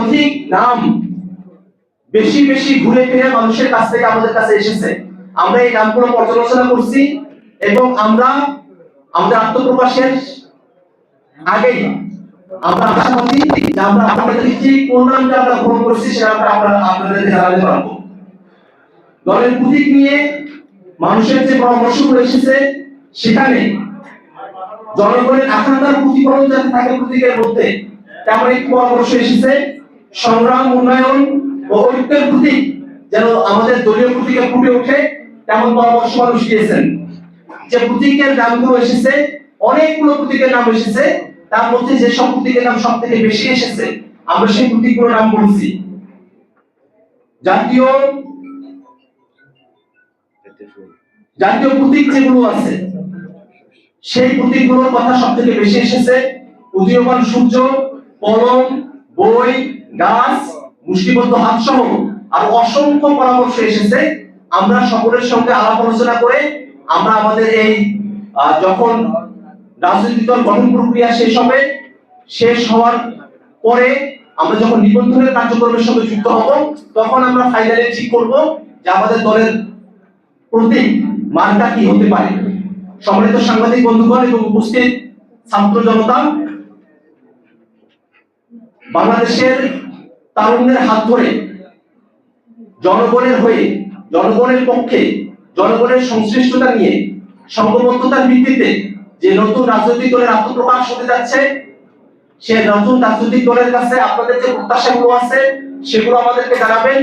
অধিক নাম বেশি বেশি ঘুরে ফিরে মানুষের কাছ থেকে আমাদের কাছে এসেছে। আমরা এই নামগুলো পর্যালোচনা করছি এবং আমরা আমাদের আত্মপ্রকাশের আগেই আমরা আশাবাদী যে আমরা আপনাদের যে কোন নামটা আমরা গ্রহণ করছি সেটা আমরা আপনারা আপনাদেরকে জানাতে দলের প্রতীক নিয়ে মানুষের যে পরামর্শগুলো এসেছে, সেখানে জনগণের আকাঙ্ক্ষার প্রতিফলন যাতে থাকে প্রতীকের মধ্যে, তেমন একটি পরামর্শ এসেছে। সংগ্রাম, উন্নয়ন ও ঐক্যের প্রতীক যেন আমাদের দলীয় প্রতীকে ফুটে ওঠে, তেমন পরামর্শ মানুষ দিয়েছেন। যে প্রতীকের নামগুলো এসেছে, অনেকগুলো প্রতীকের নাম এসেছে, তার মধ্যে যে সব প্রতীকের নাম সব থেকে বেশি এসেছে, আমরা সেই প্রতীকগুলোর নাম বলছি। জাতীয় জাতীয় প্রতীক যেগুলো আছে, সেই প্রতীকগুলোর কথা সব থেকে বেশি এসেছে, উদীয়মান সূর্য কলম বই, গাছ, মুষ্টিবদ্ধ হাত সহ আর অসংখ্য পরামর্শ এসেছে। আমরা সকলের সঙ্গে আলাপ আলোচনা করে আমরা আমাদের এই যখন রাজনৈতিক দল গঠন প্রক্রিয়া শেষ হবে, শেষ হওয়ার পরে আমরা যখন নিবন্ধনের কার্যক্রমের সঙ্গে যুক্ত হব, তখন আমরা ফাইনালে ঠিক করব যে আমাদের দলের প্রতীক মানটা কি হতে পারে। সম্মানিত সাংবাদিক বন্ধুগণ এবং উপস্থিত ছাত্র জনতা বাংলাদেশের তারুণ্যের হাত ধরে জনগণের হয়ে, জনগণের পক্ষে, জনগণের সংশ্লিষ্টতা নিয়ে সংঘবদ্ধতার ভিত্তিতে যে নতুন রাজনৈতিক দলের আত্মপ্রকাশ হতে যাচ্ছে, সে নতুন রাজনৈতিক দলের কাছে আপনাদের যে প্রত্যাশাগুলো আছে, সেগুলো আমাদেরকে জানাবেন।